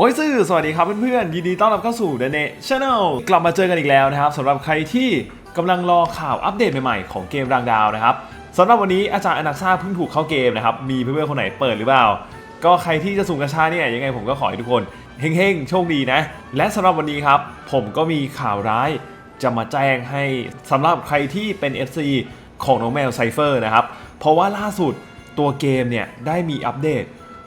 โอ้ยซื่อสวัสดีครับเพื่อนๆยินดีต้อนรับเข้าสู่ The Net Channel กลับมาเจอกันอีกแล้วนะครับสำหรับใครที่กำลังรอข่าวอัปเดตใหม่ๆของเกมรางดาวนะครับสำหรับวันนี้อาจารย์อนักซ่าเพิ่งถูกเข้าเกมนะครับมีเพื่อนๆคนไหนเปิดหรือเปล่า ก็ใครที่จะสุ่มกระชาเนี่ยยังไงผมก็ขอให้ทุกคนเฮงๆโชคดีนะ และสำหรับวันนี้ครับ ผมก็มีข่าวร้ายจะมาแจ้งให้สำหรับใครที่เป็น FC ของน้องแมวไซเฟอร์นะครับเพราะว่าล่าสุดตัวเกมเนี่ยได้มีอัปเดต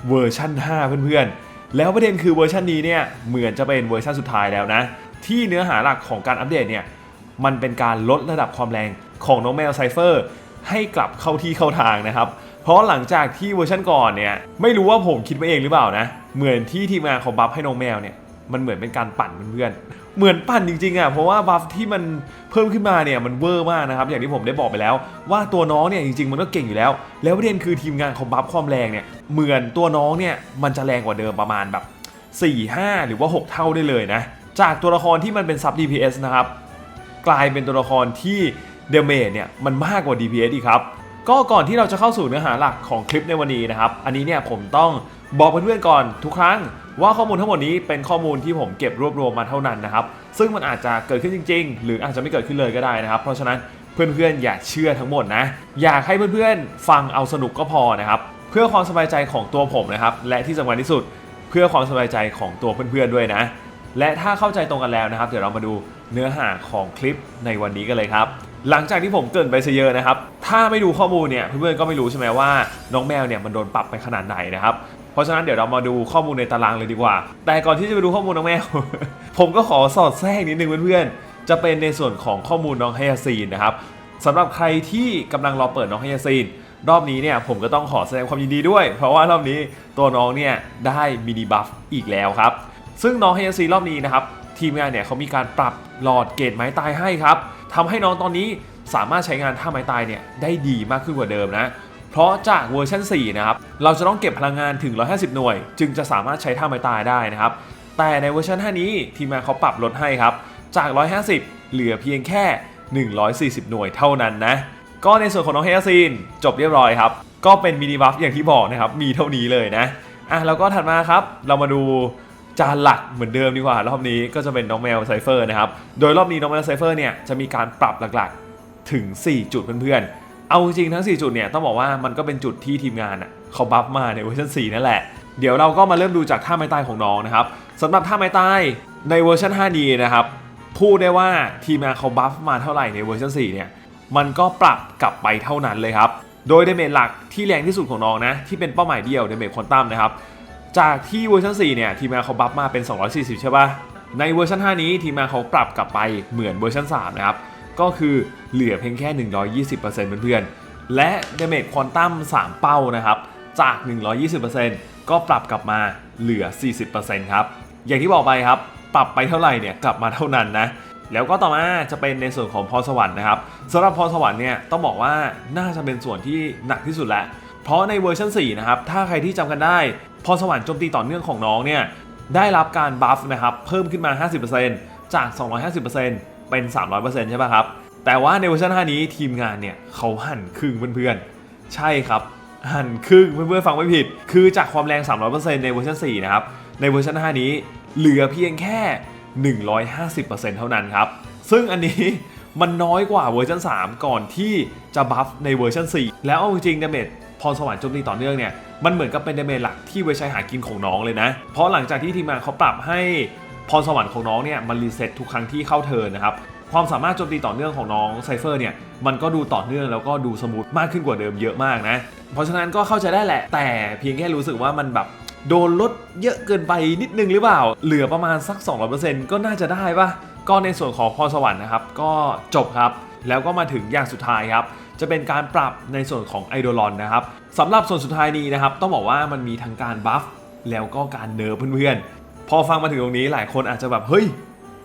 เวอร์ชัน5 เพื่อนๆ แล้วประเด็นคือเวอร์ชันนี้เนี่ยเหมือนจะเป็นเวอร์ชันสุดท้ายแล้วนะ ที่เนื้อหาหลักของการอัปเดตเนี่ยมันเป็นการลดระดับความแรงของน้องแมวไซเฟอร์ให้กลับเข้าที่เข้าทางนะครับ เพราะหลังจากที่เวอร์ชันก่อนเนี่ยไม่รู้ว่าผมคิดไปเองหรือเปล่านะ เหมือนที่ทีมงานของบัฟให้น้องแมวเนี่ยมันเหมือนเป็นการปั่นเพื่อนๆ เหมือนปั่นจริงๆอะเพราะว่าบัฟที่มันเพิ่มขึ้นมาเนี่ยมันเวอร์มากนะครับอย่างที่ผมได้บอกไปแล้ว ว่าตัวน้องเนี่ยจริงๆมันก็เก่งอยู่แล้ว แล้วประเด็นคือทีมงานเขาบัฟความแรงเนี่ยเหมือนตัวน้องเนี่ยมันจะแรงกว่าเดิมประมาณแบบ 4 5 หรือว่า 6 เท่าได้เลยนะจากตัวละครที่มันเป็นซับ DPS นะครับกลายเป็นตัวละครที่เดเมจเนี่ยมันมากกว่า DPS อีกครับก็ก่อนที่เราจะเข้าสู่เนื้อหาหลักของคลิปในวันนี้นะครับ อันนี้เนี่ยผมต้อง บอกเพื่อนๆก่อนทุกครั้งว่าข้อมูลทั้งหมดนี้เป็นข้อมูลที่ผมเก็บรวบรวมมาเท่านั้นนะครับ ซึ่งมันอาจจะเกิดขึ้นจริง ๆ หรืออาจจะไม่เกิดขึ้นเลยก็ได้นะครับ เพราะฉะนั้นเพื่อนๆอย่าเชื่อทั้งหมดนะ อยากให้เพื่อนๆฟังเอาสนุกก็พอนะครับ เพื่อความสบายใจของตัวผมนะครับ และที่สำคัญที่สุด เพื่อความสบายใจของตัวเพื่อนๆด้วยนะ และถ้าเข้าใจตรงกันแล้วนะครับ เดี๋ยวเรามาดูเนื้อหาของคลิปในวันนี้กันเลยครับ หลังจากที่ผมเกินไปซะเยอะนะครับ ถ้าไม่ดูข้อมูลเนี่ยเพื่อนๆก็ไม่รู้ใช่ไหมว่าน้องแมวเนี่ยมันโดนปรับไปขนาดไหนนะครับ เพราะฉะนั้นเดี๋ยวเรามาดูข้อมูลในตารางเลยดีกว่า แต่ก่อนที่จะไปดูข้อมูลน้องแมว ผมก็ขอสอดแทรกนิดนึงเพื่อนๆ จะเป็นในส่วนของข้อมูลน้องไฮยาซีนนะครับสำหรับใครที่กำลังรอเปิดน้องไฮยาซีนรอบนี้เนี่ยผมก็ต้องขอแสดงความยินดีด้วย เพราะว่ารอบนี้ตัวน้องเนี่ยได้มินิบัฟอีกแล้วครับ ซึ่งน้องไฮยาซีนรอบนี้นะครับ ทีมงานเนี่ยเขามีการปรับหลอดเกตไม้ตายให้ครับทำให้น้องตอนนี้สามารถใช้งานท่าไม้ตายเนี่ยได้ดีมากขึ้นกว่าเดิมนะเพราะจากเวอร์ชัน4นะครับเราจะต้องเก็บพลังงานถึง 150 หน่วย จึงจะสามารถใช้ท่าไม้ตายได้นะครับ แต่ในเวอร์ชัน5นี้ทีมงานเขาปรับลดให้ครับ จาก 150 เหลือเพียงแค่ 140 หน่วยเท่านั้นนะ ก็ในส่วนของน้องเฮยซีนจบเรียบร้อยครับ ก็เป็นมินิบัฟอย่างที่บอกนะครับ มีเท่านี้เลยนะอะแล้วก็ถัดมาครับ เรามาดู จานหลักเหมือนเดิมดีกว่ารอบนี้ก็จะเป็นน้องแมวไซเฟอร์นะครับ โดยรอบนี้น้องแมวไซเฟอร์เนี่ยจะมีการปรับหลักๆถึง 4 จุดเพื่อนๆ เอาจริงๆทั้ง 4 จุดเนี่ยต้องบอกว่ามันก็เป็นจุดที่ทีมงานอะเขาบัฟมาในเวอร์ชัน4 นั่นแหละ เดี๋ยวเราก็มาเริ่มดูจากท่าไม้ตายของน้องนะครับสำหรับท่าไม้ตายในเวอร์ชัน5ดีนะครับพูดได้ว่าทีมงานเขาบัฟมาเท่าไหร่ในเวอร์ชัน4เนี่ยมันก็ปรับกลับไปเท่านั้นเลยครับโดยเดเมจหลักที่แรงที่สุดของน้องนะที่เป็นเป้าหมายเดียวเดเมจควอนตัมนะครับ จากที่เวอร์ชัน4เนี่ยทีมงานเขาบัฟมาเป็น 240 ใช่ปะในเวอร์ชัน5 นี้ทีมงานเขาปรับกลับไปเหมือนเวอร์ชัน3 นะครับ ก็คือเหลือเพียงแค่ 120%เพื่อนๆ และเดเมจควอนตัม3 เป้านะครับ จาก 120%ก็ปรับกลับมาเหลือ 40%ครับ อย่างที่บอกไปครับ ปรับไปเท่าไหร่เนี่ยกลับมาเท่านั้นนะแล้วก็ต่อมาจะเป็นในส่วนของพรสวรรค์นะครับสำหรับพรสวรรค์เนี่ยต้องบอกว่าน่าจะเป็นส่วนที่หนักที่สุดแหละเพราะในเวอร์ชัน4นะครับถ้าใครที่จำกันได้ พรสวรรค์โจมตีต่อเนื่องของน้องเนี่ยได้รับการบัฟนะครับเพิ่มขึ้นมา 50%จาก 250%เป็น 300%ใช่ป่ะครับ แต่ว่าในเวอร์ชัน5นี้ทีมงานเนี่ยเขาหั่นครึ่งเพื่อนๆ ใช่ครับ หั่นครึ่งเพื่อนๆ ฟังไม่ผิด คือจากความแรง 300%ในเวอร์ชัน4นะครับ ในเวอร์ชัน5นี้เหลือเพียงแค่ 150%เท่านั้นครับ ซึ่งอันนี้ มันน้อยกว่าเวอร์ชัน3 ก่อนที่จะบัฟในเวอร์ชัน4 แล้วเอาจริงๆดาเมจพรสวรรค์โจมตีต่อเนื่องเนี่ยมันเหมือนกับเป็นดาเมจหลักที่ไว้ใช้หากินของน้องเลยนะ เพราะหลังจากที่ทีมงานเขาปรับให้พรสวรรค์ของน้องเนี่ยมันรีเซ็ตทุกครั้งที่เข้าเทิร์นนะครับความสามารถโจมตีต่อเนื่องของน้องไซเฟอร์เนี่ยมันก็ดูต่อเนื่องแล้วก็ดูสมูทมากขึ้นกว่าเดิมเยอะมากนะ เพราะฉะนั้นก็เข้าใจได้แหละ แต่เพียงแค่รู้สึกว่ามันแบบโดนลดเยอะเกินไปนิดนึงหรือเปล่า เหลือประมาณสัก 200%ก็น่าจะได้ปะ ก็ในส่วนของพรสวรรค์นะครับ ก็จบครับ แล้วก็มาถึงอย่างสุดท้ายครับ จะเป็นการปรับในส่วนของไอโดลอนนะครับสำหรับส่วนสุดท้ายนี้นะครับ ต้องบอกว่ามันมีทั้งการบัฟแล้วก็การเนิร์ฟเพื่อนๆ พอฟังมาถึงตรงนี้หลายคนอาจจะแบบเฮ้ย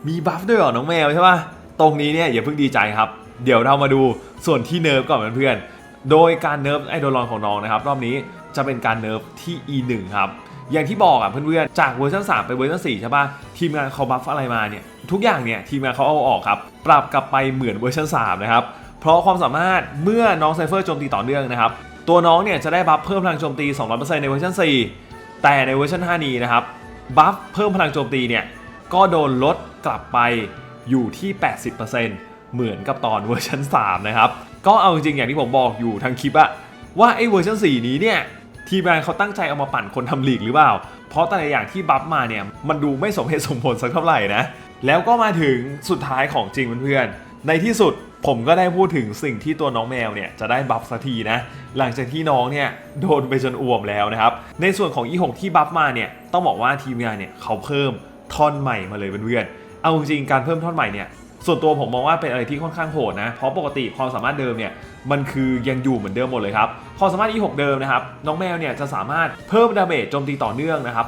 มีบัฟด้วยเหรอน้องแมวใช่ปะตรงนี้เนี่ยอย่าเพิ่งดีใจครับ เดี๋ยวเรามาดูส่วนที่เนิร์ฟก่อนเพื่อนๆ โดยการเนิร์ฟไอโดลอนของน้องนะครับ รอบนี้จะเป็นการเนิร์ฟที่ E1 ครับ อย่างที่บอกอะเพื่อนๆ จากเวอร์ชัน3ไปเวอร์ชัน4ใช่ปะทีมงานเขาบัฟอะไรมาเนี่ย ทุกอย่างเนี่ยทีมงานเขาเอาออกครับ ปรับกลับไปเหมือนเวอร์ชัน3นะครับ เพราะความสามารถเมื่อน้องไซเฟอร์โจมตีต่อเนื่องนะครับ ตัวน้องเนี่ยจะได้บัฟเพิ่มพลังโจมตี 200%ในเวอร์ชัน4 แต่ในเวอร์ชัน5นี้นะครับบัฟเพิ่มพลังโจมตีเนี่ยก็โดนลดกลับไปอยู่ที่ 80%เหมือนกับตอนเวอร์ชัน3นะครับ ก็เอาจริงๆอย่างที่ผมบอกอยู่ทางคลิปอะว่าไอ้เวอร์ชัน4 นี้เนี่ยทีมงานเขาตั้งใจเอามาปั่นคนทำลีกหรือเปล่า เพราะแต่ละอย่างที่บัฟมาเนี่ยมันดูไม่สมเหตุสมผลสักเท่าไหร่นะ แล้วก็มาถึงสุดท้ายของจริงเพื่อนๆในที่สุดผมก็ได้พูดถึงสิ่งที่ตัวน้องแมวเนี่ยจะได้บัฟสักทีนะ หลังจากที่น้องเนี่ยโดนไปจนอ่วมแล้วนะครับ ในส่วนของอีหงที่บัฟมาเนี่ยต้องบอกว่าทีมงานเนี่ยเขาเพิ่มท่อนใหม่มาเลยเพื่อนๆเอาจริงการเพิ่มท่อนใหม่เนี่ยส่วนตัวผมมองว่าเป็นอะไรที่ค่อนข้างโหดนะ เพราะปกติความสามารถเดิมเนี่ยมันคือยังอยู่เหมือนเดิมหมดเลยครับ ความสามารถ E6 เดิมนะครับ น้องแมวเนี่ยจะสามารถเพิ่มดาเมจโจมตีต่อเนื่องนะครับ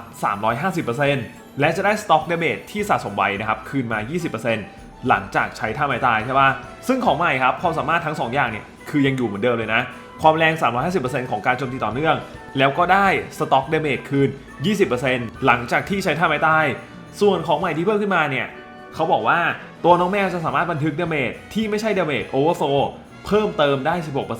350% และจะได้สต็อกเดเมจที่สะสมไว้นะครับคืนมา 20%หลังจากใช้ท่าไม้ตายใช่ป่ะซึ่งของใหม่ครับความสามารถทั้งสองอย่างเนี่ยคือยังอยู่เหมือนเดิมเลยนะ ความแรง 350%ของการโจมตีต่อเนื่อง แล้วก็ได้สต็อกเดเมจคืน 20%หลังจากที่ใช้ท่าไม้ตายส่วนของใหม่ที่เพิ่มขึ้นมาเนี่ยเขาบอกว่าตัวน้องแมวจะสามารถบันทึกเดเมจที่ไม่ใช่เดเมจโอเวอร์โฟเพิ่มเติมได้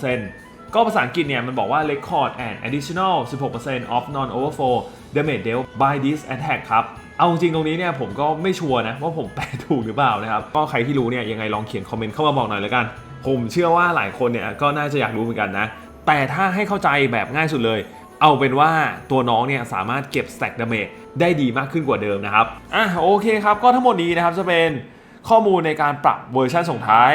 16% ก็ภาษาอังกฤษเนี่ยมันบอกว่า record an additional 16% of non overflow damage dealt by this attack ครับ เอาจริงตรงนี้เนี่ยผมก็ไม่ชัวร์นะว่าผมแปลถูกหรือเปล่านะครับ ก็ใครที่รู้เนี่ยยังไงลองเขียนคอมเมนต์เข้ามาบอกหน่อยแล้วกัน ผมเชื่อว่าหลายคนเนี่ยก็น่าจะอยากรู้เหมือนกันนะ แต่ถ้าให้เข้าใจแบบง่ายสุดเลย เอาเป็นว่าตัวน้องเนี่ยสามารถเก็บ stack damage ได้ดีมากขึ้นกว่าเดิมนะครับ อะโอเคครับก็ทั้งหมดนี้นะครับจะเป็นข้อมูลในการปรับเวอร์ชันส่งท้าย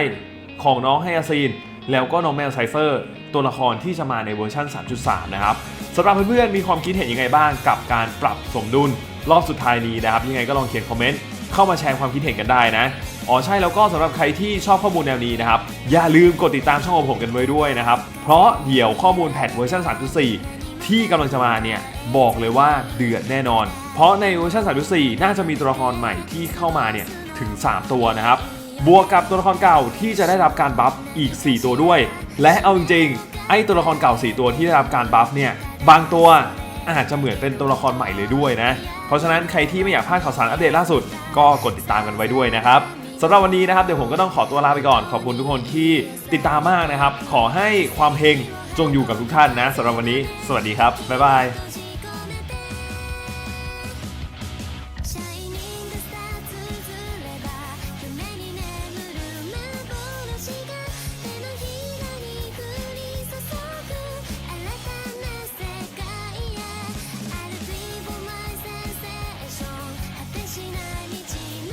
ของน้องไฮยาซีนแล้วก็น้องแมวไซเฟอร์ ตัวละครที่จะมาในเวอร์ชัน 3.3 นะครับสำหรับเพื่อนๆมีความคิดเห็นยังไงบ้างกับการปรับสมดุลรอบสุดท้ายนี้นะครับ ยังไงก็ลองเขียนคอมเมนต์เข้ามาแชร์ความคิดเห็นกันได้นะอ๋อใช่แล้วก็สำหรับใครที่ชอบข้อมูลแนวนี้นะครับ อย่าลืมกดติดตามช่องของผมกันไว้ด้วยนะครับ เพราะเดี๋ยวข้อมูลแพทเวอร์ชัน3.4 ที่กำลังจะมาเนี่ย บอกเลยว่าเดือดแน่นอน เพราะในเวอร์ชัน3.4 น่าจะมีตัวละครใหม่ที่เข้ามาเนี่ย ถึง 3 ตัวนะครับ บวกกับตัวละครเก่าที่จะได้รับการบัฟอีก 4 ตัวด้วย และเอาจริงๆไอ้ตัวละครเก่า 4 ตัวที่ได้รับการบัฟเนี่ยบางตัวอาจจะเหมือนเป็นตัวละครใหม่เลยด้วยนะ เพราะฉะนั้นใครที่ไม่อยากพลาดข่าวสารอัปเดตล่าสุด ก็กดติดตามกันไว้ด้วยนะครับสำหรับวันนี้นะครับเดี๋ยวผมก็ต้องขอตัวลาไปก่อน ขอบคุณทุกคนที่ติดตามมากนะครับ ขอให้ความเฮงจงอยู่กับทุกท่านนะสำหรับวันนี้ สวัสดีครับบ๊ายบาย